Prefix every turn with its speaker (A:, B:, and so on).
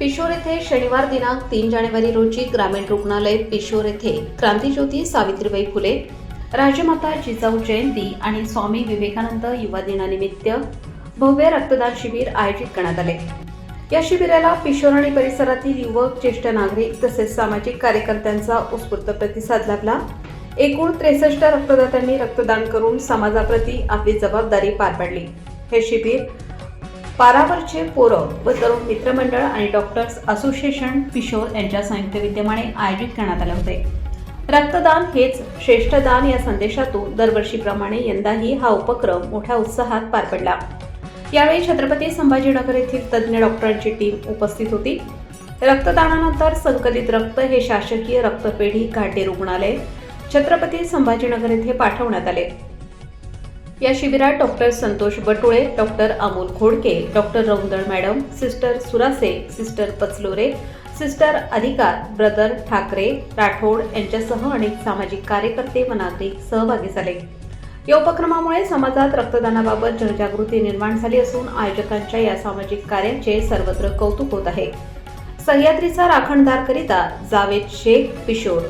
A: पिशोर येथे शनिवार दिनांक तीन जानेवारी रोजी ग्रामीण रुग्णालय पिशोर येथे क्रांतीज्योती सावित्रीबाई फुले राजमाता जिजाऊ जयंती आणि स्वामी विवेकानंद युवा दिनानिमित्त भव्य रक्तदान शिबिर आयोजित करण्यात आले. या शिबिराला पिशोर आणि परिसरातील युवक ज्येष्ठ नागरिक तसेच सामाजिक कार्यकर्त्यांचा उत्स्फूर्त प्रतिसाद लाभला. एकूण त्रेसष्ट रक्तदात्यांनी रक्तदान करून समाजाप्रती आपली जबाबदारी पार पाडली. हे शिबिर पारावरचे पोरं व तरुण मित्रमंडळ आणि डॉक्टर्स असोसिएशन पिशोर यांच्या संयुक्त विद्यमाने आयोजित करण्यात आले होते. रक्तदान हेच श्रेष्ठ दान या संदेशातून दरवर्षीप्रमाणे यंदाही हा उपक्रम मोठ्या उत्साहात पार पडला. यावेळी छत्रपती संभाजीनगर येथील तज्ज्ञ डॉक्टरांची टीम उपस्थित होती. रक्तदानानंतर संकलित रक्त हे शासकीय रक्तपेढी घाटे रुग्णालय छत्रपती संभाजीनगर येथे पाठवण्यात आले. या शिबिरात doctor Santosh Batule doctor Amol Khodke doctor Raundal madam sister Surase sister Pachlore sister Adhikar brother Thackeray Rathod यांच्यासह अनेक सामाजिक कार्यकर्ते व नागरिक सहभागी झाले. या उपक्रमामुळे समाजात रक्तदानाबाबत जनजागृती निर्माण झाली असून आयोजकांच्या या सामाजिक कार्याचे सर्वत्र कौतुक होत आहे. सह्याद्रीचा राखणदार करिता जावेद शेख पिशोर